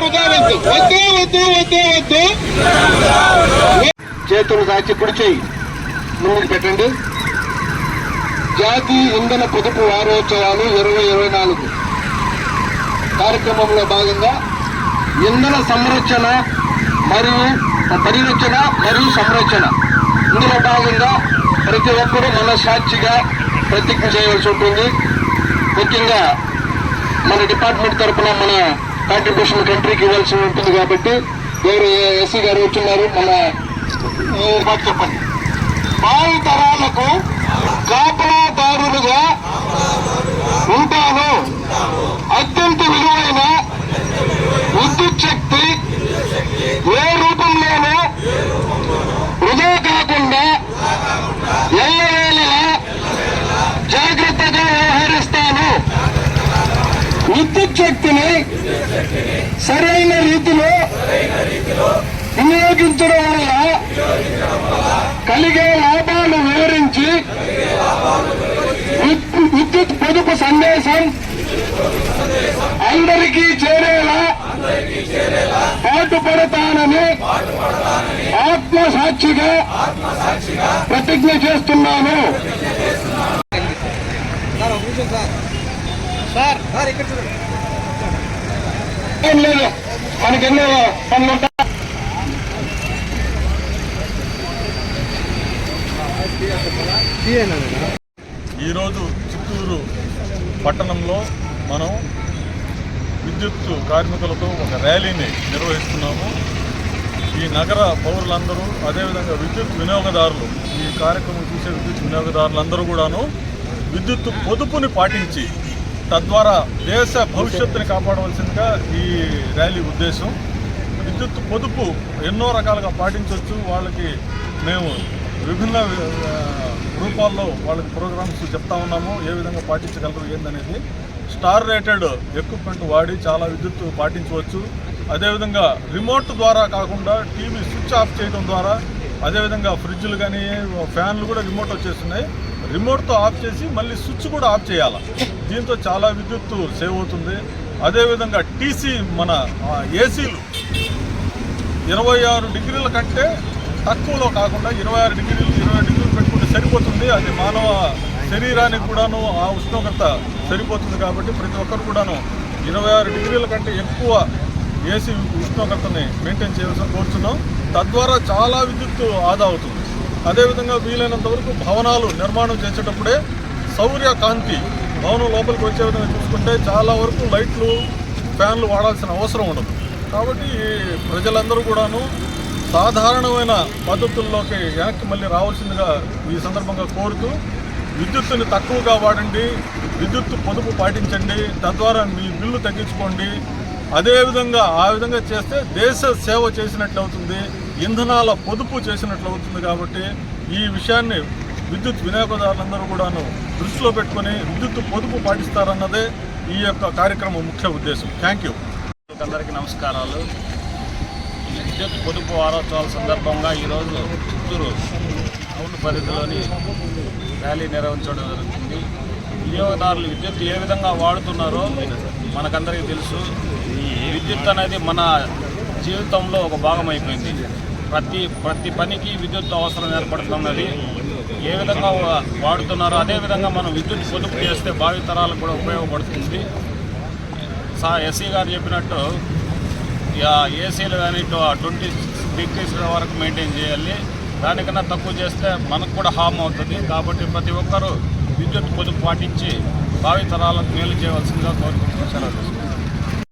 వృధా వద్దు వద్దు వద్దు వద్దు. వద్దు చేతులు దాచి కుడి చేయి. ముందుకు పెట్టండి. జాతీయ ఇంధన పొదుపు వారోత్సవాలు ఇరవై ఇరవై నాలుగు. కార్యక్రమంలో భాగంగా ఇంధన సంరక్షణ మరియు పరిరక్షణ మరియు సంరక్షణ. ఇందులో భాగంగా ప్రతి ఒక్కరూ మనసాక్షిగా ప్రతిజ్ఞ చేయవలసి ఉంటుంది. ముఖ్యంగా మన డిపార్ట్మెంట్ తరఫున మన కాంట్రిబ్యూషన్ కంట్రీకి ఇవ్వాల్సి ఉంటుంది కాబట్టి ఎవరు ఎస్సీ గారు వచ్చున్నారు మన మాట చెప్పండి? భావి తరాలకు కాపలాదారులుగా విద్యుచ్ఛక్తిని సరైన రీతిలో వినియోగించడం వల్ల కలిగే లాభాలు వివరించి విద్యుత్ పొదుపు సందేశం అందరికీ చేరేలా పాటుపడతానని ఆత్మసాక్షిగా ప్రతిజ్ఞ చేస్తున్నాను. ఏం లేదు మనకెన్నో పనులు ఈరోజు చిత్తూరు పట్టణంలో మనం విద్యుత్ కార్మికులతో ఒక ర్యాలీని నిర్వహిస్తున్నాము. ఈ నగర పౌరులందరూ అదేవిధంగా విద్యుత్ వినియోగదారులు ఈ కార్యక్రమం చూసే విద్యుత్ వినియోగదారులందరూ కూడాను విద్యుత్ పొదుపుని పాటించి తద్వారా దేశ భవిష్యత్తుని కాపాడవలసిందిగా ఈ ర్యాలీ ఉద్దేశం. విద్యుత్ పొదుపు ఎన్నో రకాలుగా పాటించవచ్చు. వాళ్ళకి మేము విభిన్న రూపాల్లో వాళ్ళకి ప్రోగ్రామ్స్ చెప్తా ఉన్నాము. ఏ విధంగా పాటించగలరు ఏందనేది. స్టార్ రేటెడ్ ఎక్విప్మెంట్ వాడి చాలా విద్యుత్ పాటించవచ్చు. అదేవిధంగా రిమోట్ ద్వారా కాకుండా టీవీ స్విచ్ ఆఫ్ చేయడం ద్వారా అదేవిధంగా ఫ్రిడ్జ్లు కానీ ఫ్యాన్లు కూడా రిమోట్ వచ్చేస్తున్నాయి. రిమోట్తో ఆఫ్ చేసి మళ్ళీ స్విచ్ కూడా ఆఫ్ చేయాలి? దీంతో చాలా విద్యుత్ సేవ్ అవుతుంది. అదేవిధంగా టీసీ మన ఏసీలు ఇరవై ఆరు డిగ్రీల కంటే తక్కువలో కాకుండా ఇరవై ఆరు డిగ్రీలు ఇరవై డిగ్రీలు పెట్టుకుంటే సరిపోతుంది. అది మానవ శరీరానికి కూడాను ఆ ఉష్ణోగ్రత సరిపోతుంది కాబట్టి ప్రతి ఒక్కరు కూడాను ఇరవై ఆరు డిగ్రీల కంటే ఎక్కువ ఏసీ ఉష్ణోగ్రతని మెయింటైన్ చేయవలసిన కోరుతున్నాం తద్వారా చాలా విద్యుత్ ఆదా అవుతుంది. అదేవిధంగా వీలైనంత వరకు భవనాలు నిర్మాణం చేసేటప్పుడే సౌర్య కాంతి భవనం లోపలికి వచ్చే విధంగా చూసుకుంటే చాలా వరకు లైట్లు ఫ్యాన్లు వాడాల్సిన అవసరం ఉండదు. కాబట్టి ప్రజలందరూ కూడాను సాధారణమైన పద్ధతుల్లోకి వెనక్కి మళ్ళీ రావాల్సిందిగా ఈ సందర్భంగా కోరుతూ విద్యుత్తుని తక్కువగా వాడండి విద్యుత్ పొదుపు పాటించండి తద్వారా మీ బిల్లు తగ్గించుకోండి. అదేవిధంగా ఆ విధంగా చేస్తే దేశ సేవ చేసినట్లు అవుతుంది ఇంధనాల పొదుపు చేసినట్లు అవుతుంది కాబట్టి ఈ విషయాన్ని విద్యుత్ వినియోగదారులందరూ కూడాను దృష్టిలో పెట్టుకొని విద్యుత్ పొదుపు పాటిస్తారన్నదే ఈ యొక్క కార్యక్రమం ముఖ్య ఉద్దేశం. థ్యాంక్ యూ అందరికీ నమస్కారాలు. విద్యుత్ పొదుపు వారోత్సవాల సందర్భంగా ఈరోజు చిత్తూరు టౌన్ పరిధిలోని ర్యాలీ నిర్వహించడం జరుగుతుంది. వినియోగదారులు విద్యుత్ ఏ విధంగా వాడుతున్నారో మనకందరికీ తెలుసు. విద్యుత్ అనేది మన జీవితంలో ఒక భాగం అయిపోయింది ప్రతి ప్రతి పనికి విద్యుత్ అవసరం ఏర్పడుతున్నది. ఏ విధంగా వాడుతున్నారో అదే విధంగా మనం విద్యుత్ పొదుపు చేస్తే భావితరాలకు కూడా ఉపయోగపడుతుంది. సా ఎస్సీ గారు చెప్పినట్టు ఏసీలు కానీ ట్వంటీ డిగ్రీస్ వరకు మెయింటైన్ చేయాలి. దానికన్నా తక్కువ చేస్తే మనకు కూడా హామ్ అవుతుంది. కాబట్టి ప్రతి ఒక్కరూ విద్యుత్ పొదుపు పాటించి భావి తరాలకు మేలు చేయవలసిందిగా కోరుకుంటున్నాం సెలవు